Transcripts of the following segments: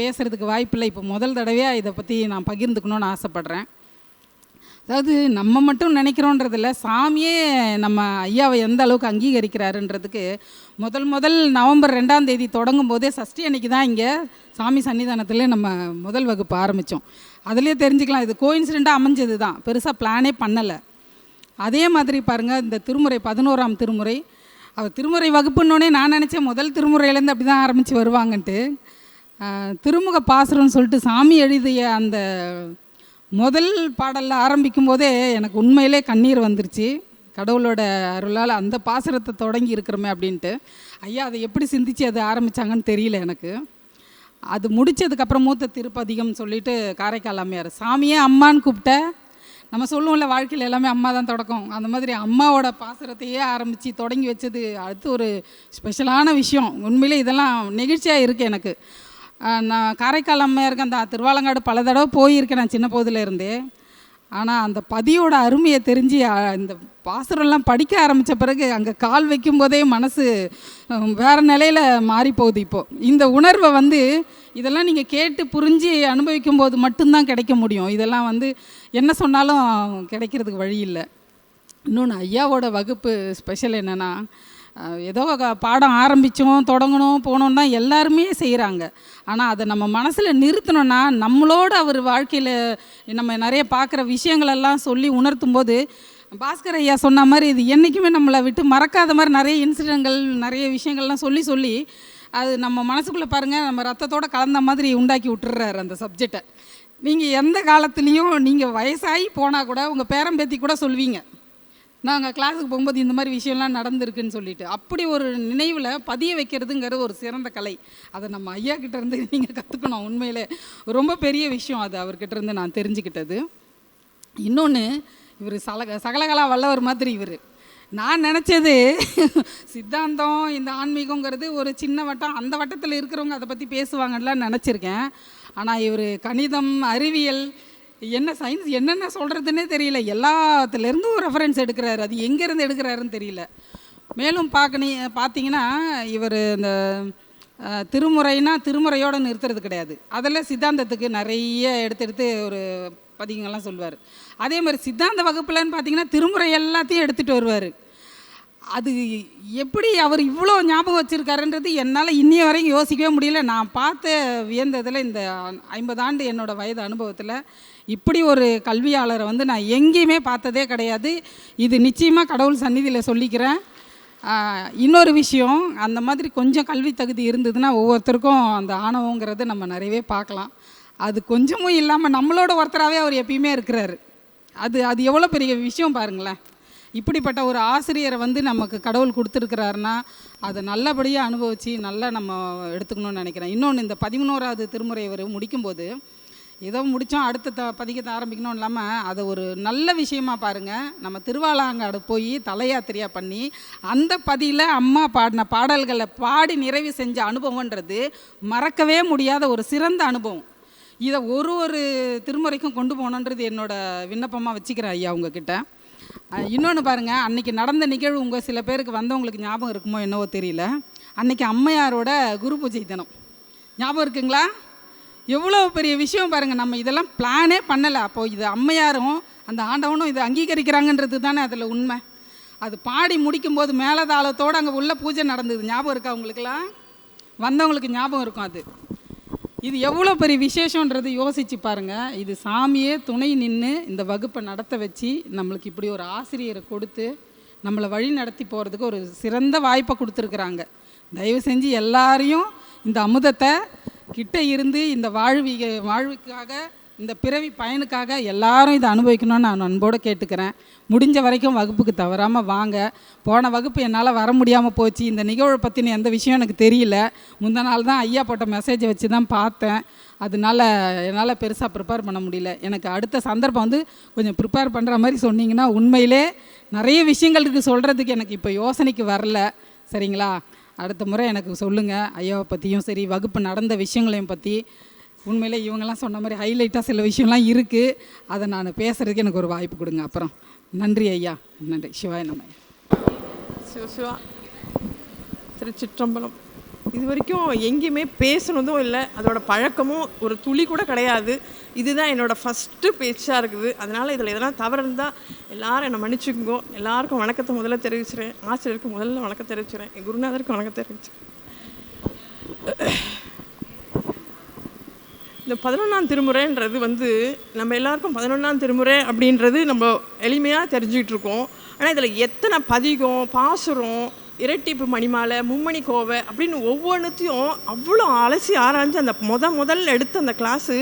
பேசுகிறதுக்கு வாய்ப்பில்லை. இப்போ முதல் தடவையாக இதை பற்றி நான் பகிர்ந்துக்கணும்னு ஆசைப்பட்றேன். அதாவது நம்ம மட்டும் நினைக்கிறோன்றதில்ல சாமியே நம்ம ஐயாவை எந்த அளவுக்கு அங்கீகரிக்கிறாருன்றதுக்கு முதல் முதல் நவம்பர் ரெண்டாம் தேதி தொடங்கும் போதே சஷ்டி அன்னைக்கு தான் இங்கே சாமி சன்னிதானத்தில் நம்ம முதல் வகுப்பு ஆரம்பித்தோம் அதுலேயே தெரிஞ்சுக்கலாம் இது கோயின்சிடெண்ட்டாக அமைஞ்சது தான். பெருசாக பிளானே பண்ணலை. அதே மாதிரி பாருங்கள் இந்த திருமுறை பதினோராம் திருமுறை. அவர் திருமுறை வகுப்புன்னொடனே நான் நினச்சேன் முதல் திருமுறையிலேருந்து அப்படி தான் ஆரம்பித்து வருவாங்கன்ட்டு. திருமுக பாசுரம்னு சொல்லிட்டு சாமி எழுதிய அந்த முதல் பாடலில் ஆரம்பிக்கும் போதே எனக்கு உண்மையிலே கண்ணீர் வந்துருச்சு. கடவுளோட அருளால் அந்த பாசுரத்தை தொடங்கி இருக்கிறோமே அப்படின்ட்டு. ஐயா அதை எப்படி சிந்திச்சு அதை ஆரம்பித்தாங்கன்னு தெரியல எனக்கு. அது முடிச்சதுக்கப்புறம் மூத்த திருப்பதிகம் சொல்லிட்டு காரைக்கால் அம்மையார் சாமியே அம்மான்னு கூப்பிட்ட. நம்ம சொல்லுவோம்ல வாழ்க்கையில் எல்லாமே அம்மா தான் தொடக்கம். அந்த மாதிரி அம்மாவோட பாசுரத்தையே ஆரம்பித்து தொடங்கி வச்சது அடுத்து ஒரு ஸ்பெஷலான விஷயம். உண்மையிலே இதெல்லாம் நெகிழ்ச்சியாக இருக்குது எனக்கு. நான் காரைக்கால் அம்மையாருக்கு அந்த திருவாலங்காடு பல தடவை போயிருக்கேன் நான் சின்ன போதிலேருந்தே ஆனால் அந்த பதியோட அருமையை தெரிஞ்சு இந்த பாசுரம்லாம் படிக்க ஆரம்பித்த பிறகு அங்கே கால் வைக்கும் போதே மனசு வேறு வேற நிலையில் மாறி போகுது இப்போது இந்த உணர்வை வந்து இதெல்லாம் நீங்கள் கேட்டு புரிஞ்சு அனுபவிக்கும் போது மட்டும்தான் கிடைக்க முடியும். இதெல்லாம் வந்து என்ன சொன்னாலும் கிடைக்கிறதுக்கு வழி இல்லை. இன்னொன்று ஐயாவோட வகுப்பு ஸ்பெஷல் என்னென்னா ஏதோ பாடம் ஆரம்பித்தோம் தொடங்கணும் போகணும் தான் எல்லாருமே செய்கிறாங்க ஆனால் அதை நம்ம மனசில் நிறுத்தணும்னா நம்மளோட அவர் வாழ்க்கையில் நம்ம நிறைய பார்க்குற விஷயங்களெல்லாம் சொல்லி உணர்த்தும் போது பாஸ்கர் ஐயா சொன்ன மாதிரி இது என்றைக்குமே நம்மளை விட்டு மறக்காத மாதிரி நிறைய இன்சிடெண்ட்கள் நிறைய விஷயங்கள்லாம் சொல்லி சொல்லி அது நம்ம மனசுக்குள்ளே பாருங்கள் நம்ம ரத்தத்தோட கலந்த மாதிரி உண்டாக்கி விட்டுறாரு அந்த சப்ஜெக்டை நீங்கள் எந்த காலத்துலேயும் நீங்கள் வயசாகி போனால் கூட உங்கள் பேரம்பேத்தி கூட சொல்வீங்க. நாங்கள் கிளாஸுக்கு போகும்போது இந்த மாதிரி விஷயம்லாம் நடந்திருக்குன்னு சொல்லிட்டு அப்படி ஒரு நினைவில் பதிய வைக்கிறதுங்கிறது ஒரு சிறந்த கலை. அதை நம்ம ஐயா கிட்டேருந்து நீங்கள் கற்றுக்கணும் உண்மையிலே ரொம்ப பெரிய விஷயம் அது அவர்கிட்ட இருந்து நான் தெரிஞ்சுக்கிட்டது. இன்னொன்று இவர் சலக சகலகலா வல்லவர் மாதிரி இவர். நான் நினச்சது சித்தாந்தம் இந்த ஆன்மீகங்கிறது ஒரு சின்ன வட்டம். அந்த வட்டத்தில் இருக்கிறவங்க அதை பற்றி பேசுவாங்கலாம் நினச்சிருக்கேன். ஆனால் இவர் கணிதம் அறிவியல் என்ன சயின்ஸ் என்னென்ன சொல்கிறதுனே தெரியல. எல்லாத்துலேருந்தும் ரெஃபரன்ஸ் எடுக்கிறாரு. அது எங்கேருந்து எடுக்கிறாருன்னு தெரியல. மேலும் பார்க்கணி பார்த்தீங்கன்னா இவர் இந்த திருமுறைனா திருமுறையோடு நிறுத்துறது கிடையாது. அதில் சித்தாந்தத்துக்கு நிறைய எடுத்து எடுத்து ஒரு பதிகங்கள்லாம் சொல்லுவார். அதே மாதிரி சித்தாந்த வகுப்புலன்னு பார்த்தீங்கன்னா திருமுறை எல்லாத்தையும் எடுத்துகிட்டு வருவார். அது எப்படி அவர் இவ்வளோ ஞாபகம் வச்சுருக்காருன்றது என்னால் இன்னைய வரைக்கும் யோசிக்கவே முடியல. நான் பார்த்த வியந்ததில் இந்த ஐம்பது ஆண்டு என்னோடய வயது அனுபவத்தில் இப்படி ஒரு கல்வியாளரை வந்து நான் எங்கேயுமே பார்த்ததே கிடையாது. இது நிச்சயமாக கடவுள் சந்நிதியில் சொல்லிக்கிறேன். இன்னொரு விஷயம் அந்த மாதிரி கொஞ்சம் கல்வி தகுதி இருந்ததுன்னா ஒவ்வொருத்தருக்கும் அந்த ஆணவங்கிறது நம்ம நிறையவே பார்க்கலாம். அது கொஞ்சமும் இல்லாமல் நம்மளோட ஒருத்தராகவே அவர் எப்பயுமே இருக்கிறாரு. அது அது எவ்வளோ பெரிய விஷயம் பாருங்களேன். இப்படிப்பட்ட ஒரு ஆசிரியரை வந்து நமக்கு கடவுள் கொடுத்துருக்கிறாருன்னா அதை நல்லபடியாக அனுபவித்து நல்லா நம்ம எடுத்துக்கணும்னு நினைக்கிறேன். இன்னொன்று இந்த பதிமூணாவது திருமுறை இவர் முடிக்கும்போது ஏதோ முடித்தோம் அடுத்த த பதிகத்தை ஆரம்பிக்கணும் இல்லாமல் அதை ஒரு நல்ல விஷயமா பாருங்கள் நம்ம திருவாலாங்காடு போய் தலையாத்திரியாக பண்ணி அந்த பதியில் அம்மா பாடின பாடல்களை பாடி நிறைவு செஞ்ச அனுபவன்றது மறக்கவே முடியாத ஒரு சிறந்த அனுபவம். இதை ஒரு ஒரு திருமுறைக்கும் கொண்டு போகணுன்றது என்னோடய விண்ணப்பமாக வச்சுக்கிறேன் ஐயா உங்ககிட்ட. இன்னொன்று பாருங்கள் அன்னைக்கு நடந்த நிகழ்வு உங்கள் சில பேருக்கு வந்தவங்களுக்கு ஞாபகம் இருக்குமோ என்னவோ தெரியல. அன்றைக்கி அம்மையாரோட குரு பூஜை தினம். ஞாபகம் இருக்குங்களா? எவ்வளோ பெரிய விஷயம் பாருங்கள் நம்ம இதெல்லாம் பிளானே பண்ணலை. அப்போ இது அம்மையாரும் அந்த ஆண்டவனும் இதை அங்கீகரிக்கிறாங்கன்றது தானே அதில் உண்மை. அது பாடி முடிக்கும்போது மேலதாளத்தோடு அங்கே உள்ள பூஜை நடந்தது. ஞாபகம் இருக்கா உங்களுக்குலாம் வந்தவங்களுக்கு ஞாபகம் இருக்கும் அது. இது எவ்வளோ பெரிய விசேஷன்றது யோசிச்சு பாருங்க. இது சாமியே துணை நின்று இந்த வகுப்பை நடத்த வச்சு நம்மளுக்கு இப்படி ஒரு ஆசிரியரை கொடுத்து நம்மளை வழி நடத்தி போகிறதுக்கு ஒரு சிறந்த வாய்ப்பை கொடுத்துருக்குறாங்க. தயவு செஞ்சு எல்லாரையும் இந்த அமுதத்தை கிட்ட இருந்து இந்த வாழ்விக வாழ்வுக்காக இந்த பிறவி பயனுக்காக எல்லாரும் இதை அனுபவிக்கணும்னு நான் அன்போடு கேட்டுக்கிறேன். முடிஞ்ச வரைக்கும் வகுப்புக்கு தவறாமல் வாங்க. போன வகுப்பு என்னால் வர முடியாமல் போச்சு. இந்த நிகழ்வை பற்றின எந்த விஷயம் எனக்கு தெரியல. முந்த நாள் தான் ஐயா போட்ட மெசேஜை வச்சு தான் பார்த்தேன். அதனால என்னால் பெருசாக ப்ரிப்பேர் பண்ண முடியல. எனக்கு அடுத்த சந்தர்ப்பம் வந்து கொஞ்சம் ப்ரிப்பேர் பண்ணுற மாதிரி சொன்னீங்கன்னா உண்மையிலே நிறைய விஷயங்கள் இருக்குது சொல்கிறதுக்கு எனக்கு இப்போ யோசனைக்கு வரல. சரிங்களா? அடுத்த முறை எனக்கு சொல்லுங்கள் ஐயாவை பற்றியும் சரி வகுப்பு நடந்த விஷயங்களையும் பற்றி உண்மையில் இவங்கெல்லாம் சொன்ன மாதிரி ஹைலைட்டாக சில விஷயம்லாம் இருக்குது அதை நான் பேசுகிறதுக்கு எனக்கு ஒரு வாய்ப்பு கொடுங்க. அப்புறம் நன்றி ஐயா. நன்றி. சிவாய நம்ம சிவ சிவா. திருச்சிற்றம்பலம். இது வரைக்கும் எங்கேயுமே பேசுனதும் இல்லை. அதோட பழக்கமும் ஒரு துளி கூட கிடையாது. இதுதான் என்னோடய ஃபஸ்ட்டு பேச்சாக இருக்குது. அதனால் இதில் எதனா தவறு இருந்தால் எல்லோரும் என்னை மன்னிச்சுக்கோங்க. எல்லாருக்கும் வணக்கத்தை முதல்ல தெரிவிச்சுறேன். ஆசிரியருக்கு முதல்ல வணக்கம் தெரிவிச்சுறேன். என் குருநாதருக்கு வணக்கம் தெரிவிச்சுறேன். இந்த பதினொன்றாம் திருமுறைன்றது வந்து நம்ம எல்லாருக்கும் பதினொன்றாம் திருமுறை அப்படின்றது நம்ம எளிமையாக தெரிஞ்சுக்கிட்டு இருக்கோம் ஆனால் இதில் எத்தனை பதிகம் பாசுரம் இரட்டிப்பு மணிமாலை மும்மணி கோவை அப்படின்னு ஒவ்வொன்றுத்தையும் அவ்வளோ அலசி ஆராய்ஞ்சு அந்த முத முதல்ல எடுத்த அந்த கிளாஸு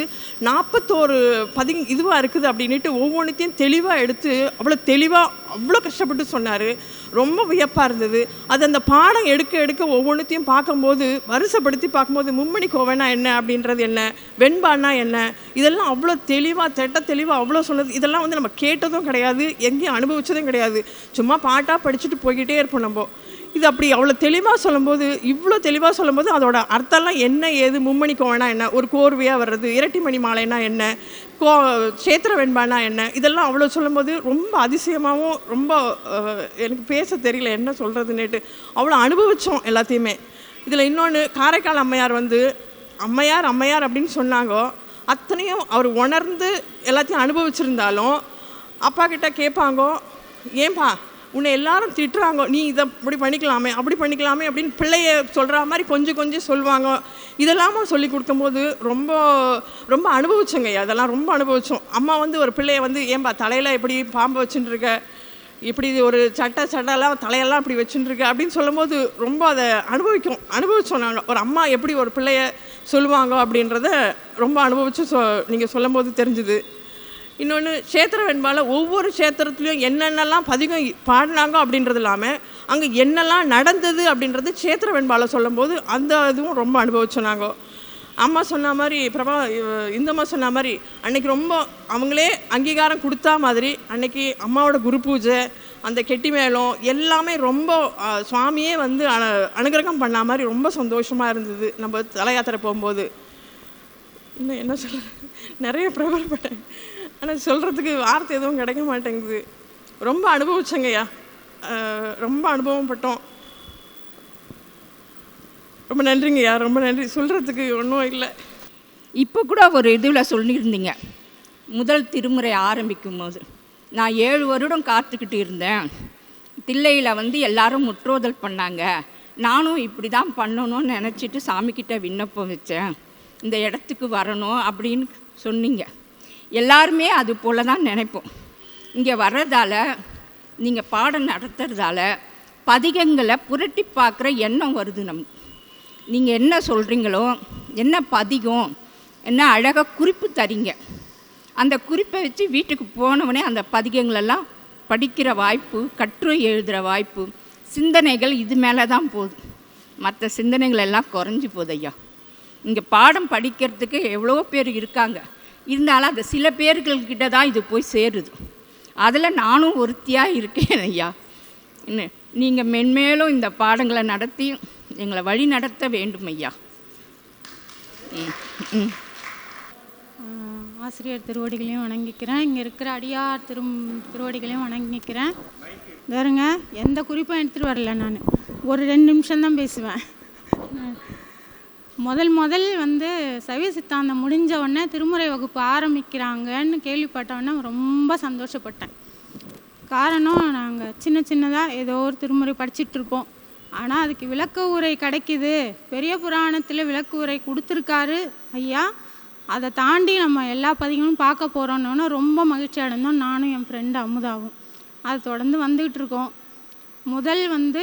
நாற்பத்தோரு பதி இதுவாக இருக்குது அப்படின்ட்டு ஒவ்வொன்றுத்தையும் தெளிவாக எடுத்து அவ்வளோ தெளிவாக அவ்வளோ கஷ்டப்பட்டு சொன்னார். ரொம்ப வியப்பாக இருந்தது. அது அந்த பாடம் எடுக்க எடுக்க ஒவ்வொன்றுத்தையும் பார்க்கும்போது வருஷப்படுத்தி பார்க்கும்போது மும்மணி கோவைனா என்ன? அப்படின்றது என்ன? வெண்பான்னா என்ன? இதெல்லாம் அவ்வளோ தெளிவாக திட்ட தெளிவாக அவ்வளோ சொன்னது. இதெல்லாம் வந்து நம்ம கேட்டதும் கிடையாது எங்கேயும் அனுபவித்ததும் கிடையாது. சும்மா பாட்டாக படிச்சுட்டு போய்கிட்டே இருப்போம் நம்ம. இது அப்படி அவ்வளோ தெளிவாக சொல்லும்போது இவ்வளோ தெளிவாக சொல்லும்போது அதோட அர்த்தம்லாம் என்ன ஏது மும்மணி கோவனா என்ன ஒரு கோர்வையாக வர்றது இரட்டி மணி மாலைனா என்ன கோ சேத்திர வெண்பானா என்ன இதெல்லாம் அவ்வளோ சொல்லும்போது ரொம்ப அதிசயமாகவும் ரொம்ப எனக்கு பேச தெரியல என்ன சொல்கிறதுன்னுட்டு அவ்வளோ அனுபவித்தோம் எல்லாத்தையுமே. இதில் இன்னொன்று காரைக்கால் அம்மையார் வந்து அம்மையார் அம்மையார் அப்படின்னு சொன்னாங்கோ. அத்தனையும் அவர் உணர்ந்து எல்லாத்தையும் அனுபவிச்சிருந்தாலும் அப்பா கிட்ட கேட்பாங்க ஏன்பா உன்னை எல்லாரும் திட்டுறாங்க. நீ இதை இப்படி பண்ணிக்கலாமே அப்படி பண்ணிக்கலாமே அப்படின்னு பிள்ளைய சொல்கிற மாதிரி கொஞ்சம் கொஞ்சம் சொல்லுவாங்க இதெல்லாமும் சொல்லி கொடுக்கும்போது ரொம்ப ரொம்ப அனுபவிச்சோங்க அதெல்லாம் ரொம்ப அனுபவிச்சோம். அம்மா வந்து ஒரு பிள்ளைய வந்து ஏன்பா தலையில் எப்படி பாம்பு வச்சுட்டு இருக்க இப்படி ஒரு சட்டை சட்டைலாம் தலையெல்லாம் இப்படி வச்சுட்டுருக்கு? அப்படின்னு சொல்லும்போது ரொம்ப அதை அனுபவிக்கும் அனுபவிச்சோம் நாங்கள் ஒரு அம்மா எப்படி ஒரு பிள்ளைய சொல்லுவாங்க அப்படின்றத ரொம்ப அனுபவித்து சொ நீங்கள் சொல்லும்போது தெரிஞ்சுது. இன்னொன்று சேத்திர வெண்பால ஒவ்வொரு சேத்திரத்துலேயும் என்னென்னலாம் பதிகம் பாடினாங்க அப்படின்றது இல்லாமல் அங்கே என்னெல்லாம் நடந்தது அப்படின்றது சேத்திர வெண்பால சொல்லும்போது அந்த இதுவும் ரொம்ப அனுபவிச்சோம் நாங்கள் அம்மா சொன்ன மாதிரி பிரபா இந்தம்மா சொன்ன மாதிரி அன்னைக்கு ரொம்ப அவங்களே அங்கீகாரம் கொடுத்தா மாதிரி அன்னைக்கு அம்மாவோட குரு பூஜை அந்த கெட்டி மேளம் எல்லாமே ரொம்ப சுவாமியே வந்து அனு அனுகிரகம் பண்ண மாதிரி ரொம்ப சந்தோஷமாக இருந்தது. நம்ம தல யாத்திரை போகும்போது. இன்னும் என்ன சொல்ல நிறைய பிரபலப்பட்டேன். ஆனால் சொல்கிறதுக்கு வார்த்தை எதுவும் கிடைக்க மாட்டேங்குது. ரொம்ப அனுபவிச்சேங்கய்யா. ரொம்ப அனுபவம் பட்டோம். ரொம்ப நன்றிங்கய்யா. ரொம்ப நன்றி. சொல்கிறதுக்கு ஒன்றும் இல்லை. இப்போ கூட ஒரு இதில் சொல்லியிருந்தீங்க. முதல் திருமுறை ஆரம்பிக்கும் போது நான் ஏழு வருடம் காத்துக்கிட்டு இருந்தேன். தில்லையில் வந்து எல்லாரும் முற்றோதல் பண்ணாங்க. நானும் இப்படி தான் பண்ணணும்னு நினச்சிட்டு சாமிக்கிட்ட விண்ணப்பம் வச்சேன். இந்த இடத்துக்கு வரணும் அப்படின்னு சொன்னீங்க. எல்லாருமே அது போல தான் நினைப்போம். இங்கே வர்றதால நீங்கள் பாடம் நடத்துறதால பதிகங்களை புரட்டி பார்க்குற எண்ணம் வருது நமக்கு நீங்கள் என்ன சொல்கிறீங்களோ என்ன பதிகம் என்ன அழகாக குறிப்பு தரீங்க. அந்த குறிப்பை வச்சு வீட்டுக்கு போனவொடனே அந்த பதிகங்களெல்லாம் படிக்கிற வாய்ப்பு கற்று எழுதுகிற வாய்ப்பு சிந்தனைகள் இது மேலே தான் போகுது. மற்ற சிந்தனைகள் எல்லாம் குறைஞ்சி போகுது ஐயா. இங்கே பாடம் படிக்கிறதுக்கு எவ்வளோ பேர் இருக்காங்க. இருந்தாலும் அது சில பேர்கள்கிட்ட தான் இது போய் சேருது. அதில் நானும் ஒருத்தியாக இருக்கேன் ஐயா. என்ன நீங்கள் மென்மேலும் இந்த பாடங்களை நடத்தி எங்களை வழி நடத்த வேண்டும் ஐயா. ம் ஆசிரியர் திருவடிகளையும் வணங்கிக்கிறேன். இங்கே இருக்கிற அடியார் திரும் திருவடிகளையும் வணங்கிக்கிறேன். வேறுங்க எந்த குறிப்பும் எடுத்துகிட்டு வரல நான். ஒரு ரெண்டு நிமிஷம்தான் பேசுவேன். முதல் முதல் வந்து சைவ சித்தாந்தம் முடிஞ்ச உடனே திருமுறை வகுப்பு ஆரம்பிக்கிறாங்கன்னு கேள்விப்பட்டவொடனே ரொம்ப சந்தோஷப்பட்டேன். காரணம் நாங்கள் சின்ன சின்னதாக ஏதோ ஒரு திருமுறை படிச்சிட்ருப்போம் ஆனால் அதுக்கு விளக்க உரை கிடைக்குது. பெரிய புராணத்தில் விளக்கு உரை கொடுத்துருக்காரு ஐயா. அதை தாண்டி நம்ம எல்லா பதிகளும் பார்க்க போகிறோன்னொன்னே ரொம்ப மகிழ்ச்சி அடைந்தோம். நானும் என் ஃப்ரெண்டு அமுதாவும். அது தொடர்ந்து வந்துக்கிட்டு இருக்கோம். முதல் வந்து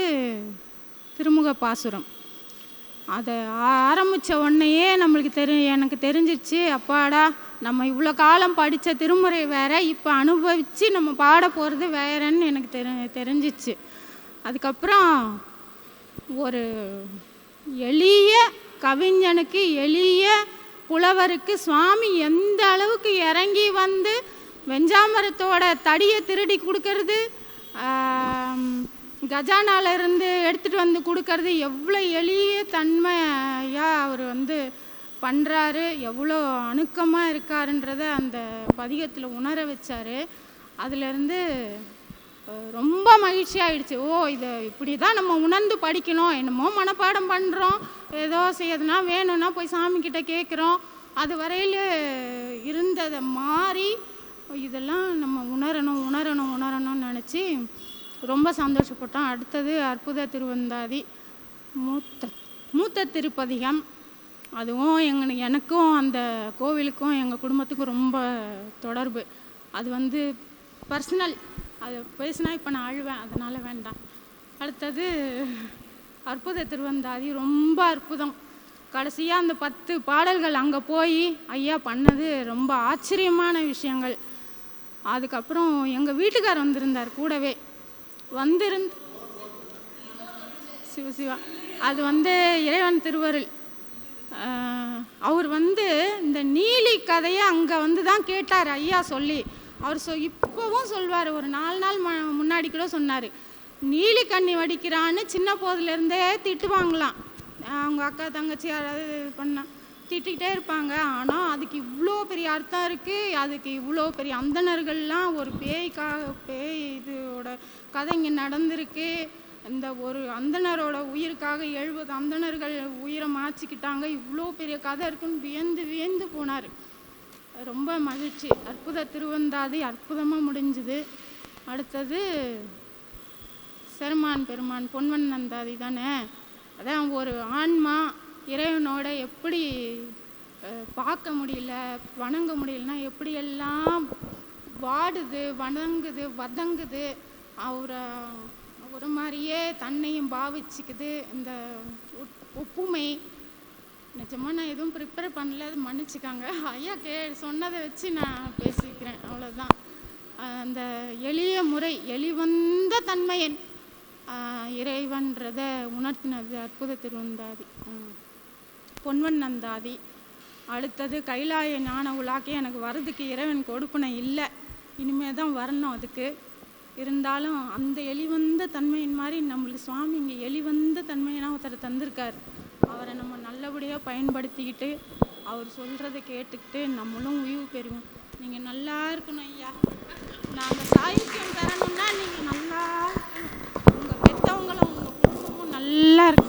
திருமுக பாசுரம். அதை ஆரம்பித்த உடனேயே நம்மளுக்கு தெரி எனக்கு தெரிஞ்சிருச்சு அப்பாடா நம்ம இவ்வளோ காலம் படித்த திருமுறை வேற இப்போ அனுபவித்து நம்ம பாட போகிறது வேறன்னு எனக்கு தெரி தெரிஞ்சிச்சு. அதுக்கப்புறம் ஒரு எளிய கவிஞனுக்கு எளிய புலவருக்கு சுவாமி எந்த அளவுக்கு இறங்கி வந்து வெஞ்சாமரத்தோட தடியை திருடி கொடுக்கறது கஜானாலிருந்து எடுத்துகிட்டு வந்து கொடுக்கறது எவ்வளோ எளிய தன்மையாக அவர் வந்து பண்ணுறாரு எவ்வளோ அணுக்கமாக இருக்காருன்றத அந்த பதிகத்தில் உணர வச்சார். அதிலிருந்து ரொம்ப மகிழ்ச்சியாயிடுச்சு ஓ இதை இப்படி தான் நம்ம உணர்ந்து படிக்கணும் என்னமோ மனப்பாடம் பண்ணுறோம் ஏதோ செய்யறதுனா வேணும்னா போய் சாமிக்கிட்ட கேட்குறோம் அது வரையில் இருந்ததை மாறி இதெல்லாம் நம்ம உணரணும் உணரணும் உணரணும்னு நினச்சி ரொம்ப சந்தோஷப்பட்டோம். அடுத்தது அற்புத திருவந்தாதி. மூத்த மூத்த திருப்பதிகம். அதுவும் எங்க எனக்கும் அந்த கோவிலுக்கும் எங்கள் குடும்பத்துக்கும் ரொம்ப தொடர்பு. அது வந்து பர்சனல் அது பேசினா இப்போ நான் அழுவேன். அதனால் வேண்டாம். அடுத்தது அற்புத திருவந்தாதி. ரொம்ப அற்புதம். கடைசியாக அந்த பத்து பாடல்கள் அங்கே போய் ஐயா பண்ணது ரொம்ப ஆச்சரியமான விஷயங்கள். அதுக்கப்புறம் எங்கள் வீட்டுக்கார் வந்திருந்தார் கூடவே. வந்திருந்து சிவ சிவா. அது வந்து இறைவன் திருவருள். அவர் வந்து இந்த நீலி கதையை அங்கே வந்து தான் கேட்டார் ஐயா சொல்லி. அவர் சொ இப்போவும் சொல்வார். ஒரு நாலு நாள் ம முன்னாடி கூட சொன்னார். நீலி கண்ணி வடிக்கிறான்னு சின்ன போதுலேருந்தே திட்டுவாங்களாம். அவங்க அக்கா தங்கச்சி யாராவது இது பண்ணால் திட்டிக்கிட்டே இருப்பாங்க. ஆனால் அதுக்கு இவ்வளோ பெரிய அர்த்தம் இருக்குது அதுக்கு இவ்வளோ பெரிய அந்தணர்கள்லாம் ஒரு பேய்க்காக பேய் இதோட கதை இங்கே நடந்திருக்கு. இந்த ஒரு அந்தணரோட உயிருக்காக எழுபது அந்தணர்கள் உயிரை மாச்சிக்கிட்டாங்க இவ்வளோ பெரிய கதை இருக்குன்னு வியந்து வியந்து போனார். ரொம்ப மகிழ்ச்சி. அற்புத திருவந்தாதி அற்புதமாக முடிஞ்சுது. அடுத்தது செருமான் பெருமான் பொன்வன் நந்தாதி தானே? அதான் ஒரு ஆன்மா இறைவனோட எப்படி பார்க்க முடியல வணங்க முடியலன்னா எப்படியெல்லாம் வாடுது வணங்குது வதங்குது. அவரை ஒரு மாதிரியே தன்னையும் பாவிச்சுக்குது இந்த ஒப்- ஒப்புமை. நிஜமாக நான் எதுவும் ப்ரிப்பேர் பண்ணல அது மன்னிச்சுக்காங்க. ஐயா கே சொன்னதை வச்சு நான் பேசிக்கிறேன். அவ்வளோதான் அந்த எளிய முறை எளிவந்த தன்மையன் இறைவன்றதை இறைவன்றத உணர்த்தினது அற்புத திருவந்தாதி. பொன்வன் நந்தாதி. அடுத்தது கைலாய ஞான உலாக்கே எனக்கு வரதுக்கு இறைவன் கொடுப்பனை இல்லை. இனிமே தான் வரணும் அதுக்கு. இருந்தாலும் அந்த எளிவந்த தன்மையின் மாதிரி நம்மளுக்கு சுவாமி இங்கே எளிவந்த தன்மையெல்லாம் ஒருத்தர் தந்திருக்கார். அவரை நம்ம நல்லபடியாக பயன்படுத்திக்கிட்டு அவர் சொல்கிறத கேட்டுக்கிட்டு நம்மளும் உய்வு பெறுவோம். நீங்கள் நல்லா இருக்கணும் ஐயா. நாங்கள் சாகித்யம் பெறணும்னா நீங்கள் நல்லா இருக்கணும். உங்கள் பெற்றவங்களும் உங்கள் குடும்பமும் நல்லா இருக்கணும்.